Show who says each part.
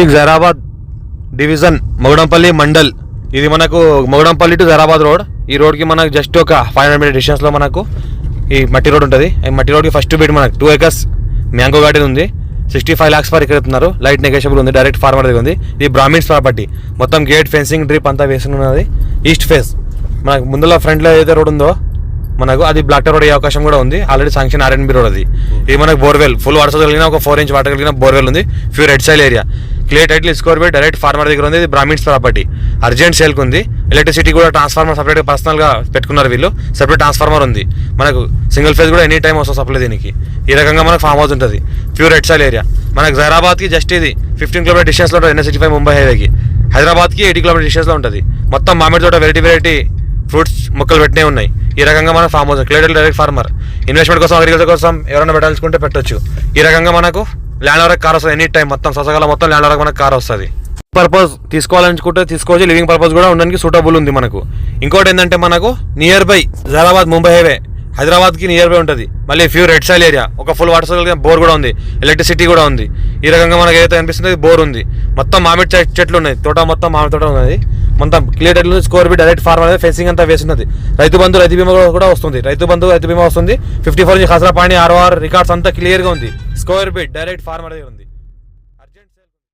Speaker 1: District Zaheerabad division Mogudampally mandal. ఇది మనకు మగుడంపల్లి to Zaheerabad road. ఈ రోడ్కి మనకు జస్ట్ ఒక ఫైవ్ హండ్రెడ్ మీటర్ డిస్టెన్స్లో మనకు ఈ మట్టి రోడ్ ఉంటుంది. ఈ మట్టి రోడ్కి ఫస్ట్ బీట్ మనకు టూ ఏకర్స్ మ్యాంగో గార్డెన్ ఉంది. Sixty five lakhs per acre ఇస్తున్నారు. లైట్ నెగోషియబుల్ ఉంది. డైరెక్ట్ ఫార్మర్ దగ్గర ఉంది. ఇది బ్రాహ్మిన్స్ ప్రాపర్టీ మొత్తం గేట్ ఫెన్సింగ్ డ్రిప్ అంతా వేసుకున్నది ఉన్నది. ఈస్ట్ ఫేస్ మనకు ముందులో ఫ్రంట్లో ఏదైతే రోడ్ ఉందో మనకు అది బ్లాక్ రోడ్ అయ్యే అవకాశం కూడా ఉంది. ఆల్రెడీ సాంక్షన్ ఆర్ఎన్బి రోడ్ అది. ఇది మనకు బోర్వెల్ ఫుల్ వాటర్ కలిగిన ఒక ఫోర్ ఇంచ్ వాటర్ కలిగిన బోర్వెల్ ఉంది. Pure red soil area clear title score by direct farmer దగ్గర ఉంది ఇది బ్రాహ్మిన్స్ ప్రాపర్టీ. అర్జెంట్ సేల్కి ఉంది. ఎలక్ట్రిసిటీ కూడా ట్రాన్స్ఫార్మర్ సపరేట్గా పర్సనల్గా పెట్టుకున్నారు వీళ్ళు. సెపరేట్ ట్రాన్స్ఫార్మర్ ఉంది. మనకు సింగిల్ ఫేజ్ కూడా ఎనీ టైం వస్తుంది సప్లై దీనికి. ఈ రకంగా మనకు ఫామ్ హౌస్ ఉంటుంది. Pure red soil area. మనకు జైరాబాద్కి జస్ట్ ఇది ఫిఫ్టీన్ కిలోమీటర్ డిస్టెన్స్లో ఉంటుంది ఎన్ఎస్ సిక్స్టీ ఫైవ్ ముంబై హైవేకి. హైదరాబాద్కి ఎయిటీ కిలోమీటర్ డిస్టెన్స్లో ఉంటుంది. మొత్తం మామిడి తోట వెరైటీ వెరైటీ ఫ్రూట్స్ మొక్కలు పెట్టినే ఉన్నాయి. ఈ రకంగా మన farm house clear direct farmer. Investment కోసం అగ్రికల్చర్ కోసం ఎవరైనా పెట్టాల్సుకుంటే పెట్టొచ్చు. ఈ రకంగా మనకు ల్యాండ్ వరకు కార్ వస్తుంది ఎనీ టైం మొత్తం ససగల మొత్తం ల్యాండ్ వరకు మనకు కార్ వస్తుంది. పర్పస్ తీసుకోవాలనుకుంటే తీసుకోవచ్చు లివింగ్ పర్పస్ కూడా ఉండడానికి సూటబుల్ ఉంది మనకు. ఇంకోటి ఏంటంటే మనకు near by Hyderabad Mumbai highway హైదరాబాద్కి నియర్ బై ఉంటుంది. మళ్ళీ ఫ్యూ రెడ్ సైల్ ఏరియా ఒక ఫుల్ వాటర్ సైకిల్ బోర్ కూడా ఉంది. ఎలక్ట్రిసిటీ కూడా ఉంది. ఈ రకంగా మనకు ఏదైతే అనిపిస్తుంది బోర్ ఉంది. మొత్తం మామిడి చెట్లు ఉన్నాయి. తోట మొత్తం మామిడి తోట ఉన్నది. మొత్తం clear title score by direct farmer fencing అంతా వేసినది రైతు బంధు రైతు బీమా కూడా వస్తుంది. రైతు బంధు రైతు బీమా వస్తుంది. ఫిఫ్టీ ఫోర్ నుంచి ఖసరా పాణి ఆర్ఓఆర్ రికార్డ్స్ అంతా క్లియర్గా ఉంది. స్క్వేర్ బిట్ డైరెక్ట్ ఫార్మర్ దగ్గర ఉంది.